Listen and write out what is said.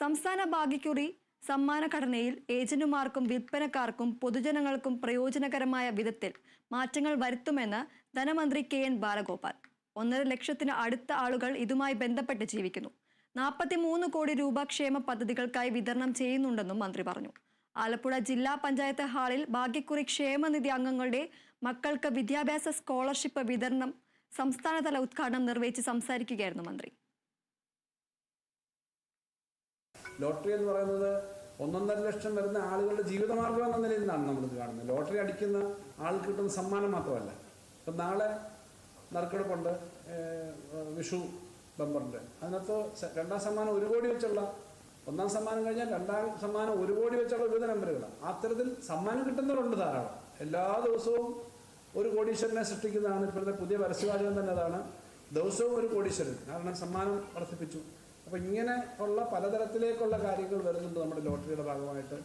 സംസ്ഥാന ഭാഗ്യക്കുറി സമ്മാന ഘടനയിൽ ഏജന്റുമാർക്കും വിൽപ്പനക്കാർക്കും പൊതുജനങ്ങൾക്കും പ്രയോജനകരമായ വിധത്തിൽ മാറ്റങ്ങൾ വരുത്തുമെന്ന് ധനമന്ത്രി കെ എൻ ബാലഗോപാൽ. ഒന്നര ലക്ഷത്തിന് അടുത്ത ആളുകൾ ഇതുമായി ബന്ധപ്പെട്ട് ജീവിക്കുന്നു. നാൽപ്പത്തിമൂന്ന് കോടി രൂപ ക്ഷേമ പദ്ധതികൾക്കായി വിതരണം ചെയ്യുന്നുണ്ടെന്നും മന്ത്രി പറഞ്ഞു. ആലപ്പുഴ ജില്ലാ പഞ്ചായത്ത് ഹാളിൽ ഭാഗ്യക്കുറി ക്ഷേമനിധി അംഗങ്ങളുടെ മക്കൾക്ക് വിദ്യാഭ്യാസ സ്കോളർഷിപ്പ് വിതരണം സംസ്ഥാനതല ഉദ്ഘാടനം നിർവഹിച്ച് സംസാരിക്കുകയായിരുന്നു മന്ത്രി. ലോട്ടറി എന്ന് പറയുന്നത് ഒന്നൊന്നര ലക്ഷം വരുന്ന ആളുകളുടെ ജീവിതമാർഗം എന്ന നിലയിൽ നിന്നാണ് നമ്മളിത് കാണുന്നത്. ലോട്ടറി അടിക്കുന്ന ആൾക്ക് കിട്ടുന്ന സമ്മാനം മാത്രമല്ല. ഇപ്പം നാളെ നറുക്കെടുപ്പുണ്ട് വിഷു ബമ്പറിന്റെ. അതിനകത്ത് രണ്ടാം സമ്മാനം ഒരു കോടി വെച്ചുള്ള ഒന്നാം സമ്മാനം കഴിഞ്ഞാൽ രണ്ടാം സമ്മാനം ഒരു കോടി വെച്ചുള്ള വിവിധ നമ്പറുകളാണ് അത്തരത്തിൽ സമ്മാനം കിട്ടുന്നവരുണ്ട് ധാരാളം. എല്ലാ ദിവസവും ഒരു കോടീശ്വരനെ സൃഷ്ടിക്കുന്നതാണ് ഇപ്പോഴത്തെ പുതിയ പരസ്യവാചകം തന്നെ അതാണ്. ദിവസവും ഒരു കോടീശ്വരൻ. കാരണം സമ്മാനം വർദ്ധിപ്പിച്ചു. അപ്പോൾ ഇങ്ങനെ ഉള്ള പലതരത്തിലേക്കുള്ള കാര്യങ്ങൾ വരുന്നുണ്ട് നമ്മുടെ ലോട്ടറിയുടെ ഭാഗമായിട്ട്.